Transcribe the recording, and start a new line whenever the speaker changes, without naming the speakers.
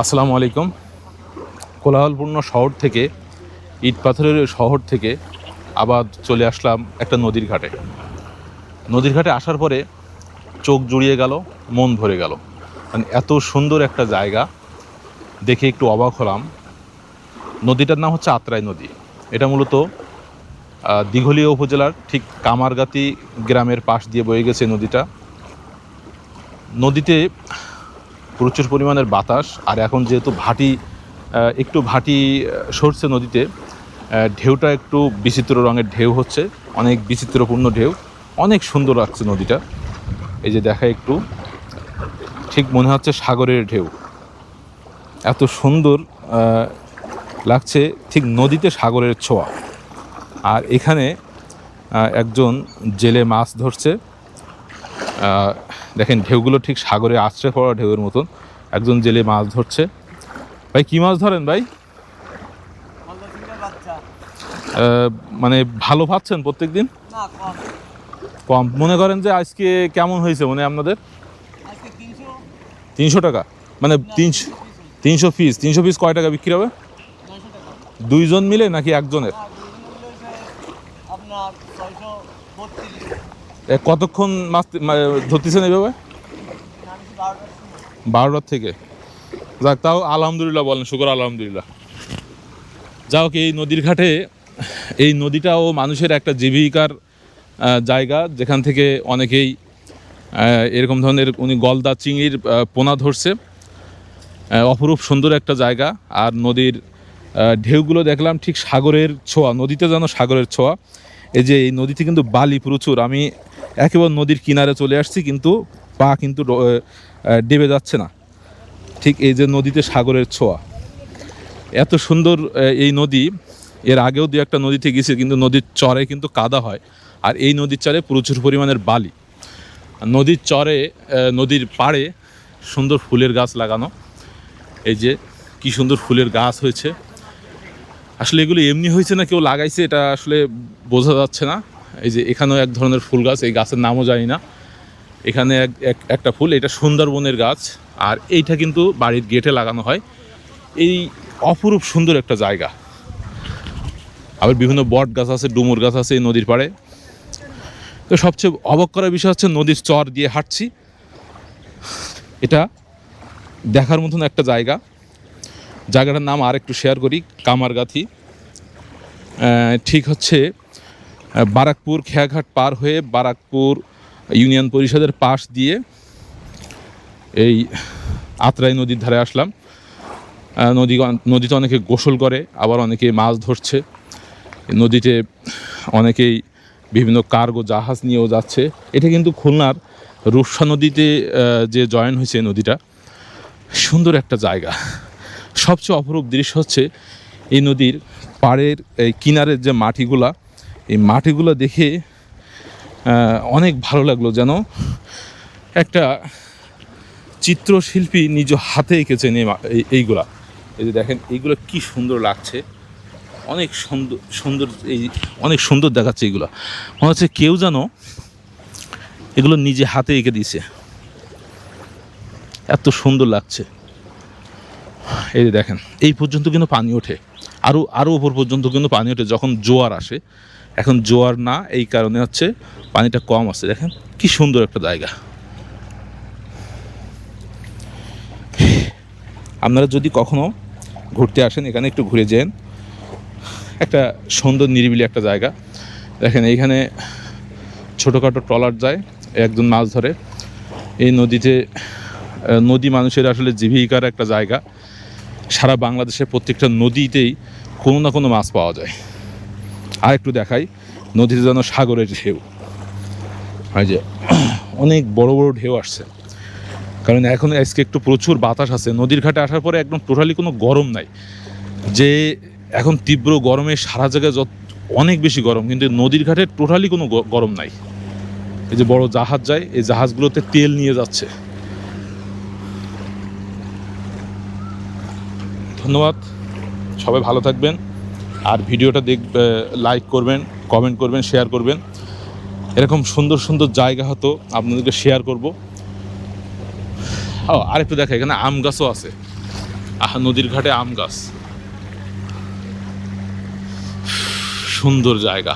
আসসালামু আলাইকুম। কোলাহলপূর্ণ শহর থেকে, ইট পাথরের শহর থেকে আবার চলে আসলাম একটা নদীর ঘাটে। নদীর ঘাটে আসার পরে চোখ জুড়িয়ে গেল, মন ভরে গেল। মানে এত সুন্দর একটা জায়গা, দেখে একটু অবাক হলাম। নদীটার নাম হচ্ছে আত্রাই নদী। এটা মূলত দিঘলিয়া উপজেলার ঠিক কামারগাতি গ্রামের পাশ দিয়ে বয়ে গেছে নদীটা। নদীতে প্রচুর পরিমাণের বাতাস, আর এখন যেহেতু ভাটি একটু ভাটি সরছে নদীতে ঢেউটা একটু বিচিত্র রঙের ঢেউ হচ্ছে, অনেক বিচিত্রপূর্ণ ঢেউ, অনেক সুন্দর লাগছে নদীটা। এই যে দেখা একটু, ঠিক মনে হচ্ছে সাগরের ঢেউ। এত সুন্দর লাগছে ঠিক নদীতে সাগরের ছোঁয়া। আর এখানে একজন জেলে মাছ ধরছে দেখেন ঢেউগুলো ঠিক সাগরে আছড়ে পড়া ঢেউয়ের মতন। একজন জেলে মাছ ধরছে। ভাই কি মাছ ধরেন ভাই? মানে ভালো পাচ্ছেন প্রত্যেক দিন
কম।
মনে করেন যে আজকে কেমন হয়েছে মানে আপনাদের?
তিনশো।
টাকা? মানে তিনশো তিনশো পিস তিনশো পিস। কয় টাকা বিক্রি হবে? দুইজন মিলে নাকি একজনের?
আপনার
কতক্ষণ মাছ ধরতেছেন এইভাবে?
বারোটার
থেকে। যাক, তাও আলহামদুলিল্লাহ বলেন, শুকর আলহামদুলিল্লাহ। যাও কি এই নদীর ঘাটে, এই নদীটাও মানুষের একটা জীবিকার জায়গা, যেখান থেকে অনেকেই এরকম ধরনের উনি গলদা চিংড়ির পোনা ধরছে। অপরূপ সুন্দর একটা জায়গা। আর নদীর ঢেউগুলো দেখলাম ঠিক সাগরের ছোঁয়া, নদীতে যেন সাগরের ছোঁয়া। এই যে এই নদীতে কিন্তু বালি প্রচুর। আমি একেবারে নদীর কিনারে চলে আসছি, কিন্তু পা কিন্তু ডেবে যাচ্ছে না। ঠিক এই যে নদীতে সাগরের ছোঁয়া। এত সুন্দর এই নদী, এর আগেও দু একটা নদীতে গেছে, কিন্তু নদীর চরে কিন্তু কাদা হয়। আর এই নদীর চরে প্রচুর পরিমাণের বালি। নদীর চরে নদীর পাড়ে সুন্দর ফুলের গাছ লাগানো। এই যে কি সুন্দর ফুলের গাছ হয়েছে। আসলে এগুলো এমনি হয়েছে না, কেউ লাগাইছে, এটা আসলে বোঝা যাচ্ছে না। এই যে এখানেও এক ধরনের ফুল গাছ, এই গাছের নামও জানি না। এখানে এক, এক- একটা ফুল, এটা সুন্দরবনের গাছ, আর এইটা কিন্তু বাড়ির গেটে লাগানো হয়। এই অপরূপ সুন্দর একটা জায়গা। আবার বিভিন্ন বট গাছ আছে, ডুমুর গাছ আছে এই নদীর পাড়ে। তো সবচেয়ে অবাক করার বিষয় হচ্ছে নদীর চর দিয়ে হাঁটছি। এটা দেখার মতন একটা জায়গা। জায়গাটার নাম আর একটু শেয়ার করি, কামারগাথি। ঠিক হচ্ছে বারাকপুর খেয়াঘাট পার হয়ে বারাকপুর ইউনিয়ন পরিষদের পাশ দিয়ে এই আত্রাই নদীর ধারে আসলাম। নদী নদীতে অনেকে গোসল করে, আবার অনেকে মাছ ধরছে। নদীতে অনেকেই বিভিন্ন কার্গো জাহাজ নিয়েও যাচ্ছে। এটা কিন্তু খুলনার রূপসা নদীতে যে জয়েন হয়েছে নদীটা, সুন্দর একটা জায়গা। সবচেয়ে অপরূপ দৃশ্য হচ্ছে এই নদীর পাড়ের এই কিনারের যে মাটিগুলা এই মাটিগুলো দেখে অনেক ভালো লাগল যেন একটা চিত্রশিল্পী নিজ হাতে এঁকেছেন এই এই- এইগুলা। এই যে দেখেন, এইগুলো কি সুন্দর লাগছে। অনেক সুন্দর সুন্দর এই, অনেক সুন্দর দেখাচ্ছে এইগুলো। মনে হচ্ছে কেউ যেন এগুলো নিজে হাতে এঁকে দিয়েছে। এত সুন্দর লাগছে। এই যে দেখেন, এই পর্যন্ত কিন্তু পানি ওঠে। আরও আরও উপর পর্যন্ত কিন্তু পানি ওঠে যখন জোয়ার আসে, এখন জোয়ার না, এই কারণে হচ্ছে পানিটা কম আছে। দেখেন, কি সুন্দর একটা জায়গা। আপনারা যদি কখনো ঘুরতে আসেন, এখানে একটু ঘুরে যান। একটা সুন্দর, নিরিবিলি একটা জায়গা। দেখেন, এইখানে ছোটোখাটো ট্রলার যায়, একজন মাছ ধরে। এই নদীতে নদী মানুষের আসলে জীবিকার একটা জায়গা। সারা বাংলাদেশের প্রত্যেকটা নদীতেই কোনো না কোনো মাছ পাওয়া যায়। আর একটু দেখাই, নদীতে যেন সাগরের ঢেউ। হয় যে অনেক বড় বড় ঢেউ আসছে। কারণ এখন আজকে একটু প্রচুর বাতাস আছে। নদীর ঘাটে আসার পরে একদম টোটালি কোনো গরম নাই। যে এখন তীব্র গরমে সারা জায়গায় যত, অনেক বেশি গরম, কিন্তু নদীর ঘাটে টোটালি কোনো গরম নাই। এই যে বড় জাহাজ যায়, এই জাহাজগুলোতে তেল নিয়ে যাচ্ছে। ধন্যবাদ। সবাই ভালো থাকবেন। আর ভিডিওটা দেখ লাইক করবেন কমেন্ট করবেন শেয়ার করবেন। এরকম সুন্দর সুন্দর জায়গা হতো আপনাদেরকে শেয়ার করব। ও, আরেকটু দেখা, এখানে আম গাছও আছে। আহ, নদীর ঘাটে আম গাছ। সুন্দর জায়গা।